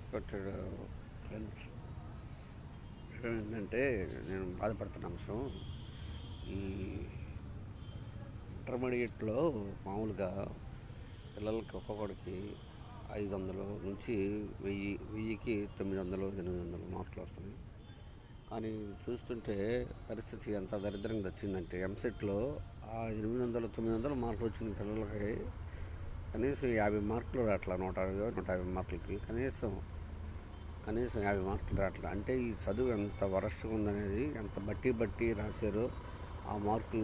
Respected friends. ఏంటంటే నేను బాధపడుతున్న అంశం ఈ ఇంటర్మీడియట్లో మామూలుగా పిల్లలకి ఒక్కొక్కడికి ఐదు వందలు నుంచి వెయ్యి వెయ్యికి తొమ్మిది వందలు ఎనిమిది వందలు మార్కులు వస్తున్నాయి. కానీ చూస్తుంటే పరిస్థితి ఎంత దరిద్రంగా వచ్చిందంటే ఎంసెట్లో ఆ ఎనిమిది వందలు తొమ్మిది వందలు మార్కులు వచ్చిన పిల్లలకి కనీసం యాభై మార్కులు రావట్లా నూట అరవై నూట యాభై మార్కులకి కనీసం కనీసం యాభై మార్కులు రావట్లా అంటే ఈ చదువు ఎంత వరస్ట్గా ఉందనేది ఎంత బట్టి బట్టి రాశారో ఆ మార్కులు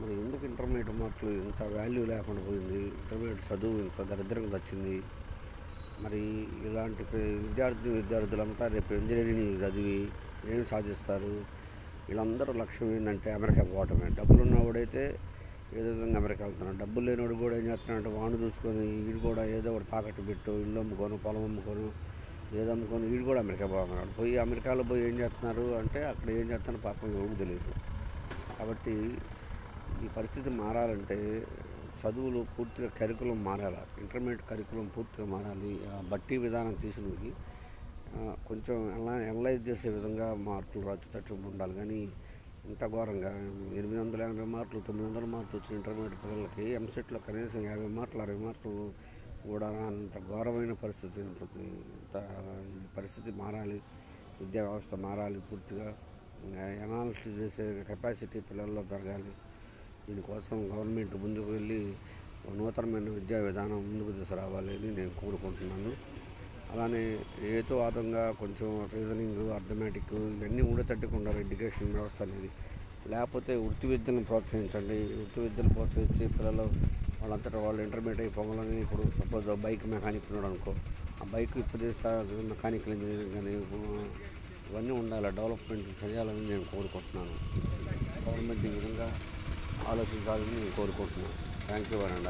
మరి ఎందుకు ఇంటర్మీడియట్ మార్కులు ఇంత వాల్యూ లేకుండా పోయింది? ఇంటర్మీడియట్ చదువు ఇంత దరిద్రంగా వచ్చింది. మరి ఇలాంటి విద్యార్థి విద్యార్థులంతా రేపు ఇంజనీరింగ్ చదివి ఏం సాధిస్తారు? వీళ్ళందరూ లక్ష్యం ఏంటంటే అమెరికా పోవటమే. డబ్బులు ఉన్నవాడైతే ఏదో విధంగా అమెరికా వెళ్తున్నాడు? డబ్బులు లేనివాడు కూడా ఏం చేస్తున్నాడంటే వాడు చూసుకొని వీడు కూడా ఏదో ఒకటి తాకట్టు పెట్టు ఇల్లు అమ్ముకోను పొలం అమ్ముకోను ఏదో అమ్ముకొని వీడు కూడా అమెరికా పోతున్నాడు. పోయి అమెరికాలో పోయి ఏం చేస్తున్నారు అంటే అక్కడ ఏం చేస్తున్నారు పాపం ఎవరికి తెలియదు. కాబట్టి ఈ పరిస్థితి మారాలంటే చదువులు పూర్తిగా కరికులం మారాలి? ఇంటర్మీడియట్ కరికులం పూర్తిగా మారాలి. బట్టి విధానం తీసుకుని కొంచెం ఎలా అనలైజ్ చేసే విధంగా మార్కులు వచ్చేటట్టు ఉండాలి. కానీ ఇంత ఘోరంగా ఎనిమిది వందల ఎనభై మార్కులు తొమ్మిది వందల మార్కులు వచ్చిన ఇంటర్మీడియట్ పిల్లలకి ఎంసెట్లో కనీసం యాభై మార్కులు అరవై మార్కులు కూడా అంత ఘోరమైన పరిస్థితి ఉంటుంది ఇంత ఈ పరిస్థితి మారాలి విద్యా వ్యవస్థ మారాలి పూర్తిగా. ఎనాలిసిస్ చేసే కెపాసిటీ పిల్లల్లో పెరగాలి. దీనికోసం గవర్నమెంట్ ముందుకు వెళ్ళి ఒక నూతనమైన విద్యా విధానం ముందుకు తీసుకురావాలి అని నేను కోరుకుంటున్నాను. అలానే హేతువాదంగా కొంచెం రీజనింగ్ అర్థమెటిక్ ఇవన్నీ ఉండేటట్టుగా ఎడ్యుకేషన్ వ్యవస్థ అనేది. లేకపోతే వృత్తి విద్యను ప్రోత్సహించండి. వృత్తి విద్యను ప్రోత్సహించి పిల్లలు వాళ్ళంతటా వాళ్ళు ఇంటర్మీడియట్ అయిపోవాలని ఇప్పుడు సపోజ్ బైక్ మెకానిక్ ఉన్నాడు అనుకో ఆ బైక్ ఇప్పటిస్తా మెకానికల్ ఇంజనీరింగ్ కానీ ఇవన్నీ ఉండాలి. డెవలప్మెంట్ చేయాలని నేను కోరుకుంటున్నాను. గవర్నమెంట్ ఈ విధంగా ఆలోచించాలని నేను కోరుకుంటున్నాను. Thank you and